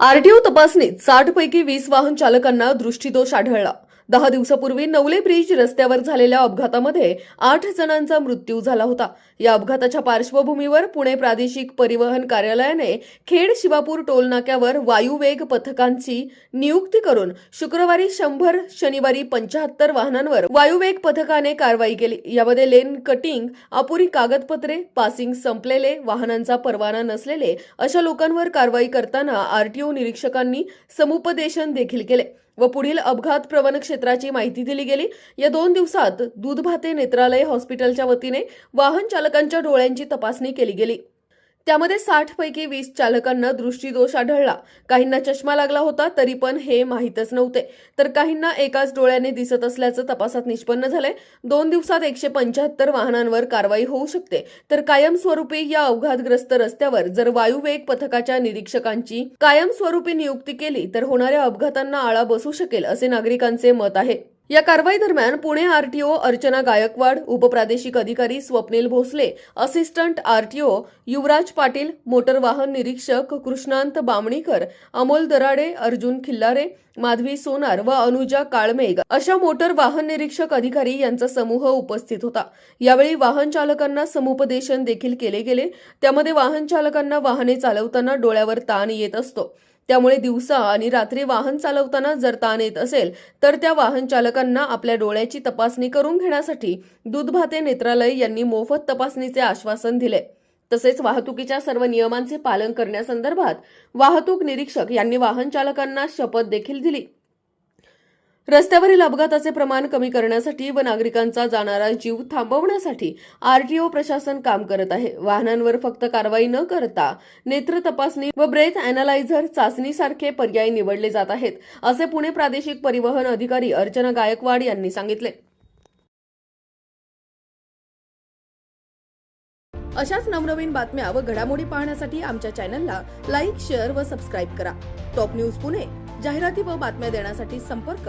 RTO तपासणीत साठ पैकी वीस वाहन चालकांना दृष्टीदोष आढळला. दहा दिवसापूर्वी नवले ब्रिज रस्त्यावर झालेल्या अपघातामध्ये आठ जणांचा मृत्यू झाला होता. या अपघाताच्या पार्श्वभूमीवर पुणे प्रादेशिक परिवहन कार्यालयाने खेड शिवापूर टोल नाक्यावर वायुवेग पथकांची नियुक्ती करून शुक्रवारी शंभर शनिवारी पंचाहत्तर वाहनांवर वायुवेग पथकाने कारवाई केली. यामध्ये लेन कटिंग अपुरी कागदपत्रे पासिंग संपलेले वाहनांचा परवाना नसलेले अशा लोकांवर कारवाई करताना आरटीओ निरीक्षकांनी समुपदेशन देखील केले. व पुढील अपघात प्रवण क्षेत्राची माहिती दिली गेली. या दोन दिवसात दूधभाते नेत्रालय हॉस्पिटलच्या वतीने वाहन चालकांच्या डोळ्यांची तपासणी केली गेली. त्यामध्ये साठ पैकी वीस चालकांना दृष्टीदोष आढळला. काहींना चष्मा लागला होता तरी पण हे माहीतच नव्हते. तर काहींना एकाच डोळ्याने दिसत असल्याचं तपासात निष्पन्न झालंय. दोन दिवसात एकशे पंच्याहत्तर वाहनांवर कारवाई होऊ शकते. तर कायमस्वरूपी या अपघातग्रस्त रस्त्यावर जर वायुवेग पथकाच्या निरीक्षकांची कायमस्वरूपी नियुक्ती केली तर होणाऱ्या अपघातांना आळा बसू शकेल असे नागरिकांचे मत आहे. या कारवाई दरम्यान पुणे आरटीओ अर्चना गायकवाड उपप्रादेशिक अधिकारी Swapnil Bhosale assistant RTO Yuvraj Patil motor वाहन निरीक्षक कृष्णांत बामणीकर अमोल दराडे अर्जुन खिल्लारे माधवी सोनार व अनुजा काळमेघ अशा मोटर वाहन निरीक्षक अधिकारी यांचा समूह उपस्थित होता. यावेळी वाहन चालकांना समुपदेशन देखील केले गेले. त्यामध्ये वाहन चालकांना वाहने चालवताना डोळ्यावर ताण येत असतो. त्यामुळे दिवसा आणि रात्री वाहन चालवताना जर ताण येत असेल तर त्या वाहन चालकांना आपल्या डोळ्याची तपासणी करून घेण्यासाठी दूधभाते नेत्रालय यांनी मोफत तपासणीचे आश्वासन दिले. तसेच वाहतुकीच्या सर्व नियमांचे पालन करण्यासंदर्भात वाहतूक निरीक्षक यांनी वाहन चालकांना शपथ देखील दिली. रस्त्यावरील अपघाताचे प्रमाण कमी करण्यासाठी व नागरिकांचा जाणारा जीव थांबवण्यासाठी आरटीओ प्रशासन काम करत आहे. वाहनांवर फक्त कारवाई न करता नेत्र तपासणी व ब्रेथ अॅनालायझर चाचणीसारखे पर्याय निवडले जात आहेत असे पुणे प्रादेशिक परिवहन अधिकारी अर्चना गायकवाड यांनी सांगितले. अशाच नवनवीन बातम्या व घडामोडी पाहण्यासाठी आमच्या चॅनलला लाईक शेअर व सबस्क्राईब करा. टॉप न्यूज पुणे जाहिराती व बातम्या देण्यासाठी संपर्क